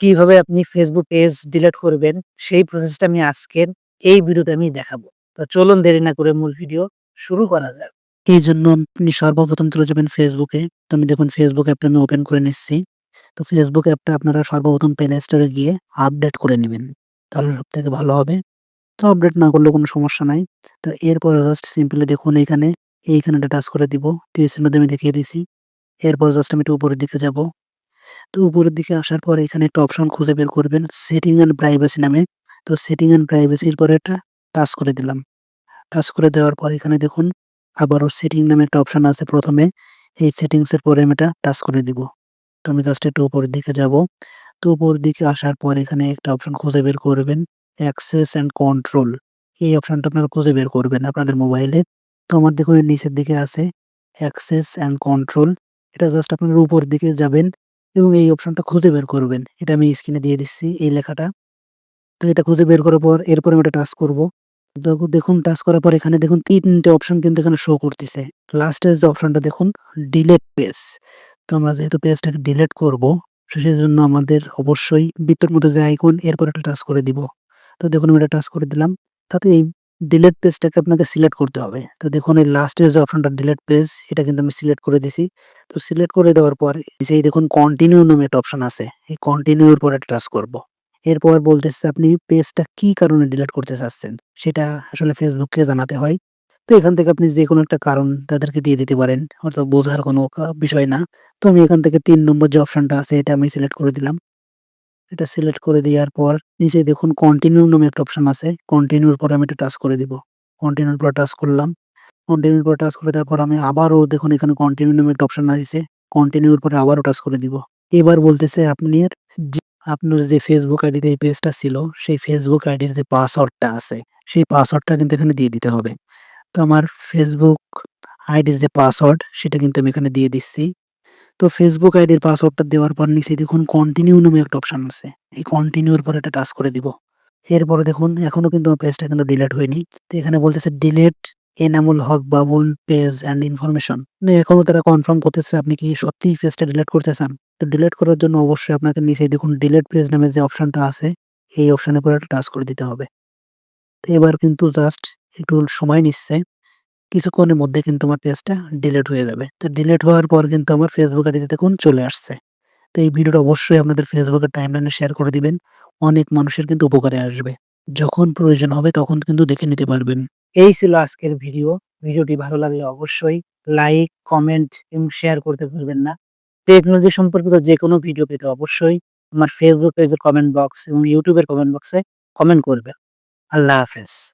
কীভাবে আপনি Facebook page delete করবেন, সেই প্রসেসটা আমি আজকের এই ভিডিওতে আমি দেখাবো। তো চলুন দেরি না করে মূল ভিডিও শুরু করা যাক। এই জন্য আপনি সর্বপ্রথম চলে যাবেন ফেসবুকে। তো আমি দেখুন ফেসবুক অ্যাপটা আমি ওপেন করে নিচ্ছি। তো ফেসবুক অ্যাপটা আপনারা সর্বপ্রথম প্লে স্টোরে গিয়ে আপডেট করে নেবেন তাহলে সবথেকে ভালো হবে। তো আপডেট না করলে কোনো সমস্যা নাই। তো এরপর জাস্ট সিম্পলি দেখুন এইখানে এইখানেটা টাচ করে দিব। তীরের মধ্যে আমি দেখিয়ে দিছি। এরপর জাস্ট আমি একটু উপরের দিকে যাব। তো উপরের দিকে আসার পর এখানে একটা অপশন খুঁজে বের করবেন সেটিং অ্যান্ড প্রাইভেসি নামে। তো সেটিং অ্যান্ড প্রাইভেসির পরে এটা টাচ করে দিলাম। টাচ করে দেওয়ার পর এখানে দেখুন, আবারও সেটিং নামে একটা অপশন আছে প্রথমে এই সেটিংসের পরে আমি এটা টাচ করে দিব। তো আমি জাস্ট একটু উপরের দিকে যাব। তো উপরের দিকে আসার পর এখানে একটা অপশন খুঁজে বের করবেন অ্যাক্সেস অ্যান্ড কন্ট্রোল এই অপশনটা আপনারা খুঁজে বের করবেন আপনাদের মোবাইলে। তো আমার দেখুন নিচের দিকে আছে অ্যাক্সেস অ্যান্ড কন্ট্রোল এটা জাস্ট আপনার উপর দিকে যাবেন এবং এই অপশনটা খুঁজে বের করবেন। এটা আমি স্ক্রিনে দিয়ে দিচ্ছি এই লেখাটা। তো এটা খুঁজে বের করার পর এরপর আমি এটা টাচ করব। দেখুন টাচ করার পর এখানে দেখুন ৩ টে অপশন কিন্তু এখানে শো করতেছে। লাস্টের যে অপশনটা দেখুন ডিলেট পেজ। তো আমরা যেহেতু পেজটাকে ডিলিট করব, সেজন্য আমাদের অবশ্যই বৃত্তর মধ্যে যে আইকন এরপর একটা টাচ করে দিব। তো দেখুন, আমি এটা টাচ করে দিলাম। তাতে এই ডিলিট পেজটাকে আপনাকে সিলেক্ট করতে হবে। তো দেখুন, এই লাস্টের যে অপশনটা ডিলিট পেজ এটা কিন্তু আমি সিলেক্ট করে দিছি। তো সিলেক্ট করে দেওয়ার পর, এই দেখুন কন্টিনিউ নামে একটা অপশন আছে। এই কন্টিনিউ এর পর টাচ করব। এরপর বলতেছে আপনি পেজটা কি কারণে ডিলেট করতে চাচ্ছেন সেটা আসলে ফেসবুককে জানাতে হয়। তো এখান থেকে আপনি যেকোনো একটা কারণ তাদেরকে দিয়ে দিতে পারেন। অর্থাৎ বোঝার কোনো বিষয় না। তো আমি এখান থেকে তিন নম্বর যে অপশনটা আছে, এটা আমি সিলেক্ট করে দিলাম। এটা সিলেক্ট করে দেওয়ার পর নিচে দেখুন কন্টিনিউ নামে একটা অপশন আছে। কন্টিনিউর পরে আমি এটা টাচ করে দিব। কন্টিনিউর পর টাচ করলাম। কন্টিনিউর পর টাচ করে দেওয়ার পর আমি আবারও দেখুন এখানে কন্টিনিউ নামে একটা অপশন আসছে। কন্টিনিউর পরে আবারও টাচ করে দিব। এবার বলতেছে আপনার যে আপনার যে ফেসবুক আইডিতে এই পেজটা ছিল, সেই ফেসবুক আইডির যে পাসওয়ার্ডটা আছে, সেই পাসওয়ার্ডটা কিন্তু এখানে দিয়ে দিতে হবে। তো আমার ফেসবুক আইডির যে পাসওয়ার্ড সেটা কিন্তু আমি এখানে দিয়ে দিচ্ছি। তো ফেসবুক আইডির পাসওয়ার্ডটা দেওয়ার পর নিচে দেখুন কন্টিনিউ নামে একটা অপশন আছে। এই কন্টিনিউর পর এটা টাচ করে দিব। এরপরে দেখুন এখনও কিন্তু আমার পেজটা কিন্তু ডিলেট হয়নি। তো এখানে বলতেছে delete Enamul Haque Babul page and information. মানে এখনও তারা কনফার্ম করতেছে আপনি কি সত্যিই পেজটা ডিলেট করতে চান? তো ডিলেট করার জন্য অবশ্যই আপনাকে নিচে দেখুন ডিলেট পেজ নামে যে অপশনটা আছে, এই অপশনের উপর একটা টাচ করে দিতে হবে। তো এবার কিন্তু জাস্ট একটু সময় নিচ্ছে। কিছুক্ষণের মধ্যে কিন্তু আমার পেজটা ডিলেট হয়ে যাবে। তো ডিলেট হওয়ার পর কিন্তু আমার ফেসবুক আইডিতে দেখুন চলে আসছে। তো এই ভিডিওটা অবশ্যই আপনাদের ফেসবুকের টাইমলাইনে শেয়ার করে দিবেন। অনেক মানুষের কিন্তু উপকারে আসবে। যখন প্রয়োজন হবে তখন কিন্তু দেখে নিতে পারবেন। এই ছিল আজকের ভিডিও। ভিডিওটি ভালো লাগলে অবশ্যই লাইক, কমেন্ট এবং শেয়ার করতে ভুলবেন না। টেকনোলজি সম্পর্কিত যেকোনো ভিডিও পেতে অবশ্যই আমার ফেসবুক পেজের কমেন্ট বক্স এবং ইউটিউবের কমেন্ট বক্সে কমেন্ট করবেন। আল্লাহ হাফেজ।